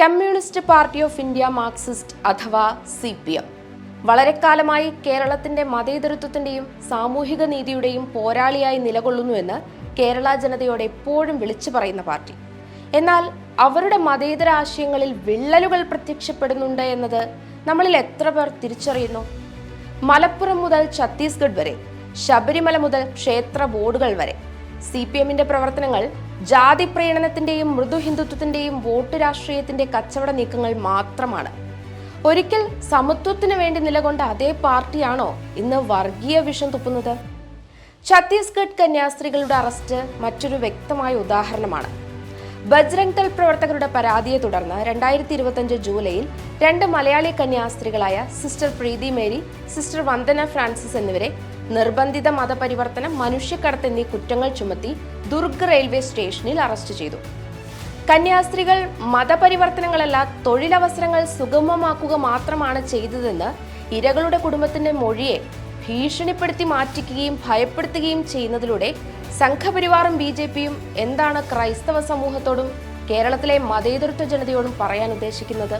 Communist party of India Marxist അഥവാ C P M. വളരെ കാലമായി കേരളത്തിന്റെ മതേതരത്വത്തിന്റെയും സാമൂഹിക നീതിയുടെയും പോരാളിയായി നിലകൊള്ളുന്നുവെന്ന് കേരള ജനതയോട് എപ്പോഴും വിളിച്ചു പറയുന്ന പാർട്ടി. എന്നാൽ അവരുടെ മതേതര ആശയങ്ങളിൽ വിള്ളലുകൾ പ്രത്യക്ഷപ്പെടുന്നുണ്ട് എന്നത് നമ്മളിൽ എത്ര പേർ തിരിച്ചറിയുന്നു? മലപ്പുറം മുതൽ ഛത്തീസ്ഗഡ് വരെ ശബരിമല മുതൽ ക്ഷേത്ര ബോർഡുകൾ വരെ സി പി എമ്മിന്റെ പ്രവർത്തനങ്ങൾ ജാതി പ്രീണനത്തിന്റെയും മൃദു ഹിന്ദുത്വത്തിന്റെയും വോട്ട് രാഷ്ട്രീയത്തിന്റെ കച്ചവട നീക്കങ്ങൾ മാത്രമാണ്. ഒരിക്കൽ സമത്വത്തിന് വേണ്ടി നിലകൊണ്ട അതേ പാർട്ടിയാണോ ഇന്ന് വർഗീയ വിഷം തുപ്പുന്നത്? ഛത്തീസ്ഗഡ് കന്യാസ്ത്രീകളുടെ അറസ്റ്റ് മറ്റൊരു വ്യക്തമായ ഉദാഹരണമാണ്. ബജ്രംഗ് ദൾ പ്രവർത്തകരുടെ പരാതിയെ തുടർന്ന് രണ്ടായിരത്തി ഇരുപത്തിയഞ്ച് ജൂലൈയിൽ രണ്ട് Malayali കന്യാസ്ത്രീകളായ sister Preethi Mary sister Vandana Francis എന്നിവരെ നിർബന്ധിത മതപരിവർത്തനം മനുഷ്യക്കടത്ത് എന്നീ കുറ്റങ്ങൾ ചുമത്തി ദുർഗ് റെയിൽവേ സ്റ്റേഷനിൽ അറസ്റ്റ് ചെയ്തു. കന്യാസ്ത്രീകൾ മതപരിവർത്തനങ്ങളല്ല തൊഴിലവസരങ്ങൾ സുഗമമാക്കുക മാത്രമാണ് ചെയ്തതെന്ന് ഇരകളുടെ കുടുംബത്തിന്റെ മൊഴിയെ ഭീഷണിപ്പെടുത്തി മാറ്റിക്കുകയും ഭയപ്പെടുത്തുകയും ചെയ്യുന്നതിലൂടെ സംഘപരിവാറും ബി ജെ പിയും എന്താണ് ക്രൈസ്തവ സമൂഹത്തോടും കേരളത്തിലെ മതേതരത്വ ജനതയോടും പറയാൻ ഉദ്ദേശിക്കുന്നത്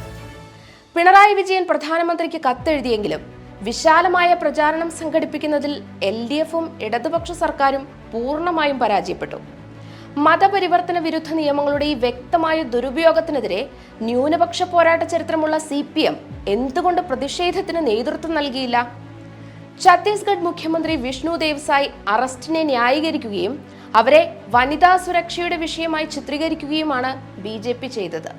പിണറായി വിജയൻ പ്രധാനമന്ത്രിക്ക് കത്തെഴുതിയെങ്കിലും വിശാലമായ പ്രചാരണം സംഘടിപ്പിക്കുന്നതിൽ എൽ ഡി എഫും ഇടതുപക്ഷ സർക്കാരും പൂർണമായും പരാജയപ്പെട്ടു. മതപരിവർത്തന വിരുദ്ധ നിയമങ്ങളുടെ ഈ വ്യക്തമായ ദുരുപയോഗത്തിനെതിരെ ന്യൂനപക്ഷ പോരാട്ട ചരിത്രമുള്ള സി പി എം എന്തുകൊണ്ട് പ്രതിഷേധത്തിന് നേതൃത്വം നൽകിയില്ല? ഛത്തീസ്ഗഡ് മുഖ്യമന്ത്രി വിഷ്ണു ദേവ്സായ് അറസ്റ്റിനെ ന്യായീകരിക്കുകയും അവരെ വനിതാ സുരക്ഷയുടെ വിഷയമായി ചിത്രീകരിക്കുകയുമാണ് ബി ചെയ്തത്.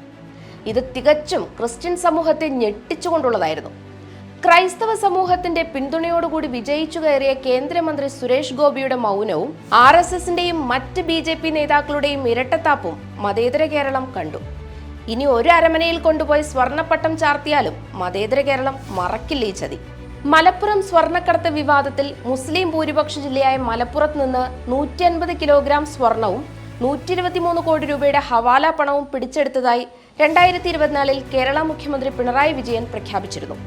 ഇത് തികച്ചും ക്രിസ്ത്യൻ സമൂഹത്തെ ഞെട്ടിച്ചുകൊണ്ടുള്ളതായിരുന്നു. ക്രൈസ്തവ സമൂഹത്തിന്റെ പിന്തുണയോടുകൂടി വിജയിച്ചു കയറിയ കേന്ദ്രമന്ത്രി സുരേഷ് ഗോപിയുടെ മൗനവും ആർ എസ് എസിന്റെയും മറ്റ് ബി ജെ പി നേതാക്കളുടെയും ഇരട്ടത്താപ്പും മതേതര കേരളം കണ്ടു. ഇനി ഒരു അരമനയിൽ കൊണ്ടുപോയി സ്വർണപ്പട്ടം ചാർത്തിയാലും മതേതര കേരളം മറക്കില്ല ഈ ചതി. മലപ്പുറം സ്വർണക്കടത്ത് വിവാദത്തിൽ മുസ്ലിം ഭൂരിപക്ഷ ജില്ലയായ മലപ്പുറത്ത് നിന്ന് നൂറ്റി അൻപത് കിലോഗ്രാം സ്വർണവും നൂറ്റി ഇരുപത്തിമൂന്ന് കോടി രൂപയുടെ ഹവാല പണവും പിടിച്ചെടുത്തതായി രണ്ടായിരത്തി ഇരുപത്തിനാലിൽ കേരള മുഖ്യമന്ത്രി പിണറായി വിജയൻ പ്രഖ്യാപിച്ചിരുന്നു.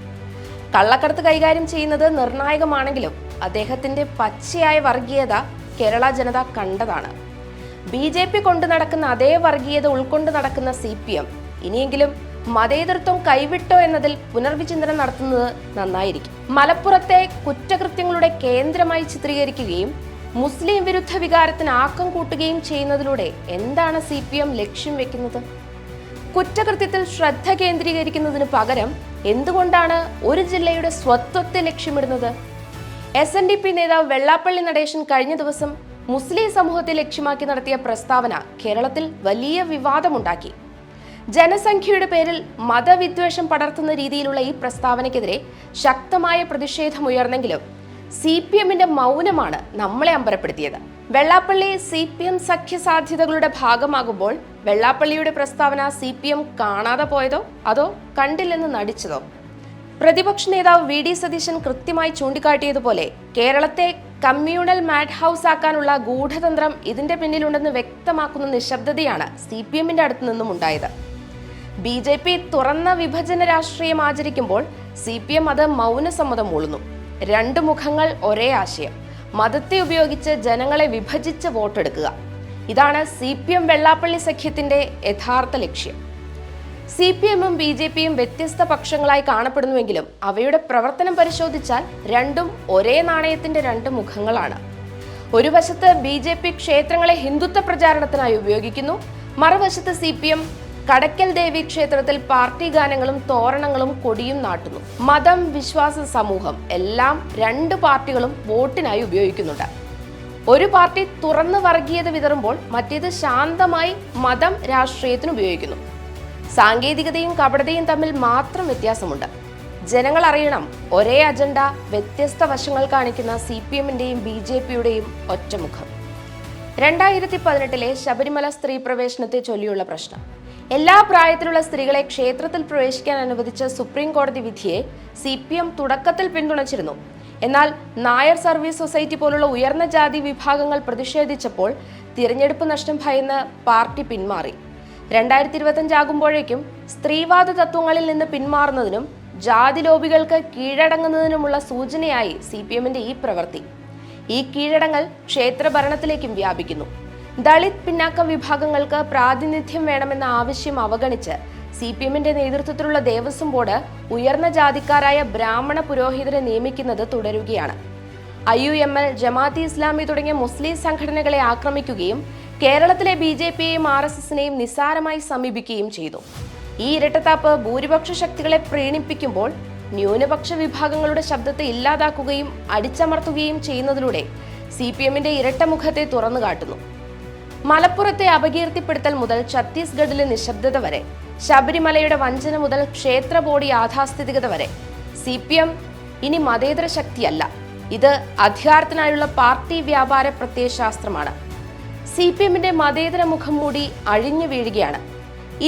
കള്ളക്കടത്ത് കൈകാര്യം ചെയ്യുന്നത് നിർണായകമാണെങ്കിലും അദ്ദേഹത്തിന്റെ പച്ചയായ വർഗീയത കേരള ജനത കണ്ടതാണ്. ബി ജെ പി കൊണ്ടു നടക്കുന്ന അതേ വർഗീയത ഉൾക്കൊണ്ട് നടക്കുന്ന സി പി എം ഇനിയെങ്കിലും മതേതൃത്വം കൈവിട്ടോ എന്നതിൽ പുനർവിചിന്തനം നടത്തുന്നത് നന്നായിരിക്കും. മലപ്പുറത്തെ കുറ്റകൃത്യങ്ങളുടെ കേന്ദ്രമായി ചിത്രീകരിക്കുകയും മുസ്ലിം വിരുദ്ധ വികാരത്തിന് ആക്കം കൂട്ടുകയും ചെയ്യുന്നതിലൂടെ എന്താണ് സി ലക്ഷ്യം വെക്കുന്നത്? കുറ്റകൃത്യത്തിൽ ശ്രദ്ധ കേന്ദ്രീകരിക്കുന്നതിന് പകരം എന്തുകൊണ്ടാണ് ഒരു ജില്ലയുടെ സ്വത്വത്തെ ലക്ഷ്യമിടുന്നത്? എസ് എൻ ഡി പി നേതാവ് വെള്ളാപ്പള്ളി നടേശൻ കഴിഞ്ഞ ദിവസം മുസ്ലിം സമൂഹത്തെ ലക്ഷ്യമാക്കി നടത്തിയ പ്രസ്താവന കേരളത്തിൽ വലിയ വിവാദമുണ്ടാക്കി. ജനസംഖ്യയുടെ പേരിൽ മതവിദ്വേഷം പടർത്തുന്ന രീതിയിലുള്ള ഈ പ്രസ്താവനയ്ക്കെതിരെ ശക്തമായ പ്രതിഷേധമുയർന്നെങ്കിലും സി പി എമ്മിന്റെ മൗനമാണ് നമ്മളെ അമ്പരപ്പെടുത്തിയത്. വെള്ളാപ്പള്ളി സി പി എം സഖ്യ സാധ്യതകളുടെ ഭാഗമാകുമ്പോൾ വെള്ളാപ്പള്ളിയുടെ പ്രസ്താവന സി പി എം കാണാതെ പോയതോ അതോ കണ്ടില്ലെന്ന് നടിച്ചതോ? പ്രതിപക്ഷ നേതാവ് വി ഡി സതീശൻ കൃത്യമായി ചൂണ്ടിക്കാട്ടിയതുപോലെ കേരളത്തെ കമ്മ്യൂണൽ മാഡ് ഹൗസ് ആക്കാനുള്ള ഗൂഢതന്ത്രം ഇതിന്റെ പിന്നിലുണ്ടെന്ന് വ്യക്തമാക്കുന്ന നിശബ്ദതയാണ് സി പി എമ്മിന്റെ അടുത്തു നിന്നും ഉണ്ടായത്. ബി ജെ പി തുറന്ന വിഭജന രാഷ്ട്രീയം ആചരിക്കുമ്പോൾ സി പി എം അത് മൗനസമ്മതം മൂളുന്നു. രണ്ട് മുഖങ്ങൾ ഒരേ ആശയം. മതത്തെ ഉപയോഗിച്ച് ജനങ്ങളെ വിഭജിച്ച് വോട്ടെടുക്കുക. ഇതാണ് സി പി എം വെള്ളാപ്പള്ളി സഖ്യത്തിന്റെ യഥാർത്ഥ ലക്ഷ്യം. സി പി എമ്മും ബി ജെ പിയും വ്യത്യസ്ത പക്ഷങ്ങളായി കാണപ്പെടുന്നുവെങ്കിലും അവയുടെ പ്രവർത്തനം പരിശോധിച്ചാൽ രണ്ടും ഒരേ നാണയത്തിന്റെ രണ്ട് മുഖങ്ങളാണ്. ഒരു വശത്ത് ബി ജെ പി ക്ഷേത്രങ്ങളെ ഹിന്ദുത്വ പ്രചാരണത്തിനായി ഉപയോഗിക്കുന്നു മറുവശത്ത് C P M Kadakkal Devi ക്ഷേത്രത്തിൽ പാർട്ടി ഗാനങ്ങളും തോരണങ്ങളും കൊടിയും നാട്ടുന്നു. മതം വിശ്വാസ സമൂഹം എല്ലാം രണ്ട് പാർട്ടികളും വോട്ടിനായി ഉപയോഗിക്കുന്നുണ്ട്. ഒരു പാർട്ടി തുറന്ന് വർഗീയത വിതറുമ്പോൾ മറ്റേത് ശാന്തമായി മതം രാഷ്ട്രീയത്തിന് ഉപയോഗിക്കുന്നു. സാങ്കേതികതയും കപടതയും തമ്മിൽ മാത്രം വ്യത്യാസമുണ്ട്. ജനങ്ങൾ അറിയണം ഒരേ അജണ്ട വ്യത്യസ്ത വശങ്ങൾ കാണിക്കുന്ന സി പി എമ്മിന്റെയും ബി ജെ പിയുടെയും ഒറ്റമുഖം. രണ്ടായിരത്തി പതിനെട്ടിലെ ശബരിമല സ്ത്രീ പ്രവേശനത്തെ ചൊല്ലിയുള്ള പ്രശ്നം. എല്ലാ പ്രായത്തിലുള്ള സ്ത്രീകളെ ക്ഷേത്രത്തിൽ പ്രവേശിക്കാൻ അനുവദിച്ച സുപ്രീം കോടതി വിധിയെ സി പി എം തുടക്കത്തിൽ പിന്തുണച്ചിരുന്നു. എന്നാൽ നായർ സർവീസ് സൊസൈറ്റി പോലുള്ള ഉയർന്ന ജാതി വിഭാഗങ്ങൾ പ്രതിഷേധിച്ചപ്പോൾ തിരഞ്ഞെടുപ്പ് നഷ്ടം ഭയന്ന് പാർട്ടി പിന്മാറി. രണ്ടായിരത്തി ഇരുപത്തഞ്ചാകുമ്പോഴേക്കും സ്ത്രീവാദ തത്വങ്ങളിൽ നിന്ന് പിന്മാറുന്നതിനും ജാതി ലോബികൾക്ക് കീഴടങ്ങുന്നതിനുമുള്ള സൂചനയായി സി പി എമ്മിന്റെ ഈ പ്രവൃത്തി. ഈ കീഴടങ്ങൽ ക്ഷേത്ര ഭരണത്തിലേക്കും വ്യാപിക്കുന്നു. ദളിത് പിന്നാക്ക വിഭാഗങ്ങൾക്ക് പ്രാതിനിധ്യം വേണമെന്ന ആവശ്യം അവഗണിച്ച് സി പി എമ്മിന്റെ നേതൃത്വത്തിലുള്ള ദേവസ്വം ബോർഡ് ഉയർന്ന ജാതിക്കാരായ ബ്രാഹ്മണ പുരോഹിതരെ നിയമിക്കുന്നത് തുടരുകയാണ്. I U M L Jamaat-e Islami തുടങ്ങിയ മുസ്ലിം സംഘടനകളെ ആക്രമിക്കുകയും കേരളത്തിലെ ബി ജെ പിയെയും ആർ എസ് എസിനെയും നിസ്സാരമായി സമീപിക്കുകയും ചെയ്തു. ഈ ഇരട്ടത്താപ്പ് ഭൂരിപക്ഷ ശക്തികളെ പ്രീണിപ്പിക്കുമ്പോൾ ന്യൂനപക്ഷ വിഭാഗങ്ങളുടെ ശബ്ദത്തെ ഇല്ലാതാക്കുകയും അടിച്ചമർത്തുകയും ചെയ്യുന്നതിലൂടെ സി പി എമ്മിന്റെ ഇരട്ടമുഖത്തെ തുറന്നു കാട്ടുന്നു മലപ്പുറത്തെ അപകീർത്തിപ്പെടുത്തൽ മുതൽ ഛത്തീസ്ഗഡിലെ നിശബ്ദത വരെ ശബരിമലയുടെ വഞ്ചന മുതൽ ക്ഷേത്ര ബോഡി യാഥാസ്ഥിതികത വരെ. സി പി എം ഇനി മതേതര ശക്തിയല്ല. ഇത് അധികാരത്തിനായുള്ള പാർട്ടി വ്യാപാര പ്രത്യയശാസ്ത്രമാണ്. സി പി എമ്മിന്റെ മതേതര മുഖം മൂടി അഴിഞ്ഞു വീഴുകയാണ്.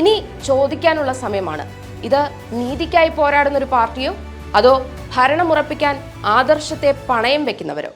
ഇനി ചോദിക്കാനുള്ള സമയമാണ്. ഇത് നീതിക്കായി പോരാടുന്ന ഒരു പാർട്ടിയോ അതോ ഭരണമുറപ്പിക്കാൻ ആദർശത്തെ പണയം വെക്കുന്നവരോ?